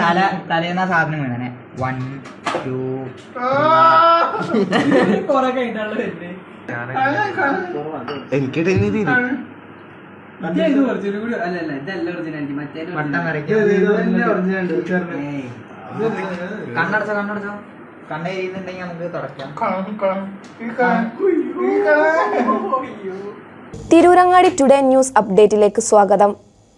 തല തലേന്ന സാധനം വീണനെ വൺ ടു എനിക്ക് കണ്ണടച്ചോ കണ്ണടച്ചോ. കണ്ണ എരിയുന്നുണ്ടെങ്കിൽ നമുക്ക് തുടക്കാം തിരൂരങ്ങാടി ടുഡേ ന്യൂസ് അപ്ഡേറ്റിലേക്ക് സ്വാഗതം.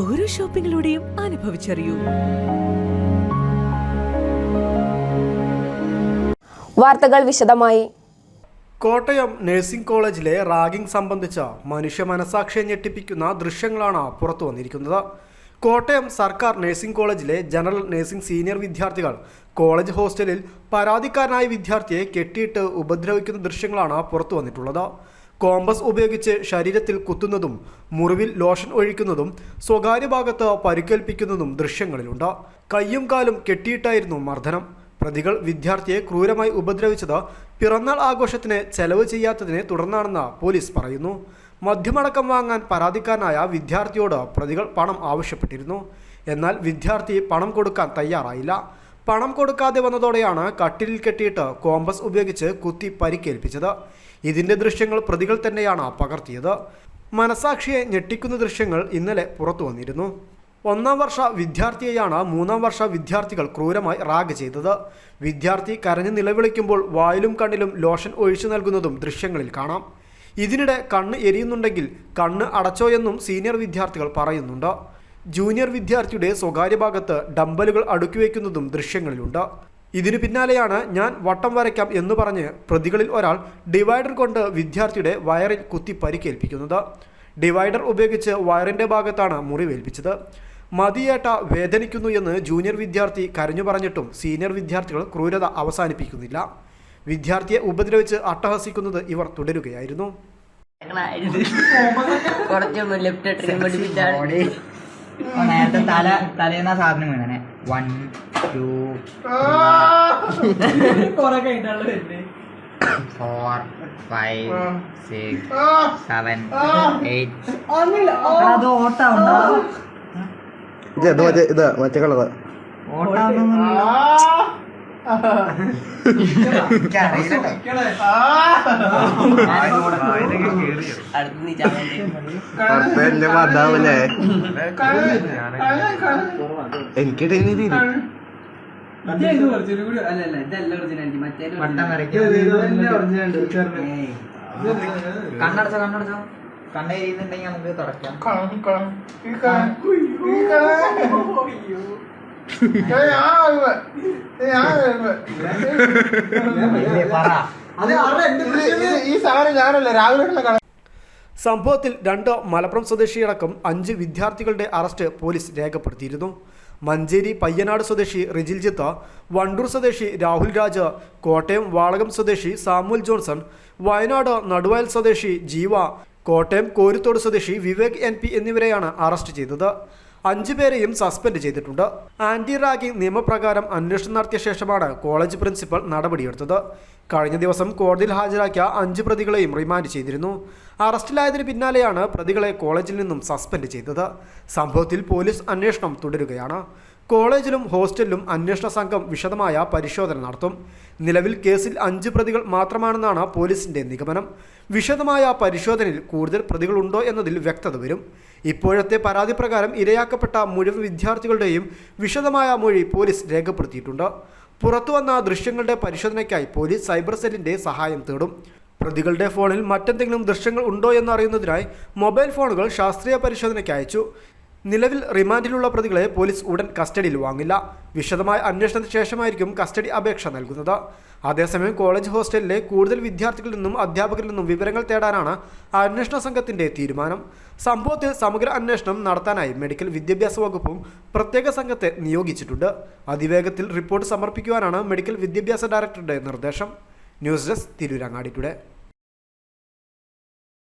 ഓരോ ഷോപ്പിങ്ങിലൂടെയും അനുഭവിച്ചറിയൂ. വാർത്തകൾ വിശദമായി. കോട്ടയം നഴ്സിംഗ് കോളേജിലെ റാഗിംഗ് സംബന്ധിച്ച മനുഷ്യ മനസാക്ഷിയെ ഞെട്ടിപ്പിക്കുന്ന ദൃശ്യങ്ങളാണ് പുറത്തു വന്നിരിക്കുന്നത്. കോട്ടയം സർക്കാർ നഴ്സിംഗ് കോളേജിലെ ജനറൽ നഴ്സിംഗ് സീനിയർ വിദ്യാർത്ഥികൾ കോളേജ് ഹോസ്റ്റലിൽ പരാതിക്കാരനായ വിദ്യാർത്ഥിയെ കെട്ടിയിട്ട് ഉപദ്രവിക്കുന്ന ദൃശ്യങ്ങളാണ് പുറത്തു വന്നിട്ടുള്ളത്. കോമ്പസ് ഉപയോഗിച്ച് ശരീരത്തിൽ കുത്തുന്നതും മുറിവിൽ ലോഷൻ ഒഴിക്കുന്നതും സ്വകാര്യ ഭാഗത്ത് പരിക്കേൽപ്പിക്കുന്നതും ദൃശ്യങ്ങളിലുണ്ട്. കയ്യും കാലും കെട്ടിയിട്ടായിരുന്നു മർദ്ദനം. പ്രതികൾ വിദ്യാർത്ഥിയെ ക്രൂരമായി ഉപദ്രവിച്ചത് പിറന്നാൾ ആഘോഷത്തിന് ചെലവ് ചെയ്യാത്തതിനെ തുടർന്നാണെന്ന് പോലീസ് പറയുന്നു. മദ്യമടക്കം വാങ്ങാൻ പരാതിക്കാരനായ വിദ്യാർത്ഥിയോട് പ്രതികൾ പണം ആവശ്യപ്പെട്ടിരുന്നു. എന്നാൽ വിദ്യാർത്ഥി പണം കൊടുക്കാൻ തയ്യാറായില്ല. പണം കൊടുക്കാതെ വന്നതോടെയാണ് കട്ടിലിൽ കെട്ടിയിട്ട് കോമ്പസ് ഉപയോഗിച്ച് കുത്തി പരിക്കേൽപ്പിച്ചത്. ഇതിന്റെ ദൃശ്യങ്ങൾ പ്രതികൾ തന്നെയാണ് പകർത്തിയത്. മനസാക്ഷിയെ ഞെട്ടിക്കുന്ന ദൃശ്യങ്ങൾ ഇന്നലെ പുറത്തു വന്നിരുന്നു. ഒന്നാം വർഷ വിദ്യാർത്ഥിയെയാണ് മൂന്നാം വർഷ വിദ്യാർത്ഥികൾ ക്രൂരമായി റാഗ് ചെയ്തത്. വിദ്യാർത്ഥി കരഞ്ഞു നിലവിളിക്കുമ്പോൾ വായിലും കണ്ണിലും ലോഷൻ ഒഴിച്ചു നൽകുന്നതും ദൃശ്യങ്ങളിൽ കാണാം. ഇതിനിടെ കണ്ണ് എരിയുന്നുണ്ടെങ്കിൽ കണ്ണ് അടച്ചോ എന്നും സീനിയർ വിദ്യാർത്ഥികൾ പറയുന്നുണ്ട്. ജൂനിയർ വിദ്യാർത്ഥിയുടെ സ്വകാര്യ ഭാഗത്ത് ഡമ്പലുകൾ അടുക്കി വയ്ക്കുന്നതും ദൃശ്യങ്ങളിലുണ്ട്. ഇതിനു പിന്നാലെയാണ് ഞാൻ വട്ടം വരയ്ക്കാം എന്ന് പറഞ്ഞ് പ്രതികളിൽ ഒരാൾ ഡിവൈഡർ കൊണ്ട് വിദ്യാർത്ഥിയുടെ വയറിൽ കുത്തി പരിക്കേൽപ്പിക്കുന്നത്. ഡിവൈഡർ ഉപയോഗിച്ച് വയറിന്റെ ഭാഗത്താണ് മുറിവേൽപ്പിച്ചത് മതിയേട്ട വേദനിക്കുന്നു എന്ന് ജൂനിയർ വിദ്യാർത്ഥി കരഞ്ഞു പറഞ്ഞിട്ടും സീനിയർ വിദ്യാർത്ഥികൾ ക്രൂരത അവസാനിപ്പിക്കുന്നില്ല. വിദ്യാർത്ഥിയെ ഉപദ്രവിച്ച് അട്ടഹസിക്കുന്നത് ഇവർ തുടരുകയായിരുന്നു. നേരത്തെ തല തലേന്ന സാധനം വീണനെ one two four five six seven eight അത് ഓട്ട ഇത് ഇത് മറ്റേ ഇത് മറ്റേ കളറ്. എനിക്ക് കണ്ണടച്ചോ കണ്ണടച്ചോ? കണ്ണെരിയുന്നുണ്ടെങ്കിൽ നമുക്ക് തുടക്കാം സംഭവത്തിൽ രണ്ട് മലപ്പുറം സ്വദേശിയടക്കം അഞ്ച് വിദ്യാർത്ഥികളുടെ അറസ്റ്റ് പോലീസ് രേഖപ്പെടുത്തിയിരുന്നു. മഞ്ചേരി പയ്യനാട് സ്വദേശി റിജിൽ ജിത്ത വണ്ടൂർ സ്വദേശി രാഹുൽ രാജ കോട്ടയം വാളകം സ്വദേശി സാമുൽ ജോൺസൺ വയനാട് നടുവയൽ സ്വദേശി ജീവ കോട്ടയം കോരിത്തോട് സ്വദേശി വിവേക് എൻ എന്നിവരെയാണ് അറസ്റ്റ് ചെയ്തത്. അഞ്ചു പേരെയും സസ്പെൻഡ് ചെയ്തിട്ടുണ്ട്. ആന്റി റാഗി നിയമപ്രകാരം അന്വേഷണം നടത്തിയ ശേഷമാണ് കോളേജ് പ്രിൻസിപ്പൽ നടപടിയെടുത്തത്. കഴിഞ്ഞ ദിവസം കോടതിയിൽ ഹാജരാക്കിയ അഞ്ച് പ്രതികളെയും റിമാൻഡ് ചെയ്തിരുന്നു. അറസ്റ്റിലായതിനു പിന്നാലെയാണ് പ്രതികളെ കോളേജിൽ നിന്നും സസ്പെൻഡ് ചെയ്തത്. സംഭവത്തിൽ പോലീസ് അന്വേഷണം തുടരുകയാണ്. കോളേജിലും ഹോസ്റ്റലിലും അന്വേഷണ സംഘം വിശദമായ പരിശോധന നടത്തും. നിലവിൽ കേസിൽ അഞ്ച് പ്രതികൾ മാത്രമാണെന്നാണ് പോലീസിന്റെ നിഗമനം. വിശദമായ പരിശോധനയിൽ കൂടുതൽ പ്രതികളുണ്ടോ എന്നതിൽ വ്യക്തത വരും. ഇപ്പോഴത്തെ പരാതി പ്രകാരം ഇരയാക്കപ്പെട്ട മുഴുവൻ വിദ്യാർത്ഥികളുടെയും വിശദമായ മൊഴി പോലീസ് രേഖപ്പെടുത്തിയിട്ടുണ്ട്. പുറത്തുവന്ന ദൃശ്യങ്ങളുടെ പരിശോധനയ്ക്കായി പോലീസ് സൈബർ സെല്ലിന്റെ സഹായം തേടും. പ്രതികളുടെ ഫോണിൽ മറ്റെന്തെങ്കിലും ദൃശ്യങ്ങൾ ഉണ്ടോ എന്നറിയുന്നതിനായി മൊബൈൽ ഫോണുകൾ ശാസ്ത്രീയ പരിശോധനയ്ക്ക് അയച്ചു. നിലവിൽ റിമാൻഡിലുള്ള പ്രതികളെ പോലീസ് ഉടൻ കസ്റ്റഡിയിൽ വാങ്ങില്ല. വിശദമായ അന്വേഷണത്തിന് ശേഷമായിരിക്കും കസ്റ്റഡി അപേക്ഷ നൽകുന്നത്. അതേസമയം കോളേജ് ഹോസ്റ്റലിലെ കൂടുതൽ വിദ്യാർത്ഥികളിൽ നിന്നും അധ്യാപകരിൽ നിന്നും വിവരങ്ങൾ തേടാനാണ് അന്വേഷണ സംഘത്തിന്റെ തീരുമാനം. സംഭവത്തിൽ സമഗ്ര അന്വേഷണം നടത്താനായി മെഡിക്കൽ വിദ്യാഭ്യാസ വകുപ്പും പ്രത്യേക സംഘത്തെ നിയോഗിച്ചിട്ടുണ്ട്. അതിവേഗത്തിൽ റിപ്പോർട്ട് സമർപ്പിക്കുവാനാണ് മെഡിക്കൽ വിദ്യാഭ്യാസ ഡയറക്ടറുടെ നിർദ്ദേശം. News desk Tirurangadi today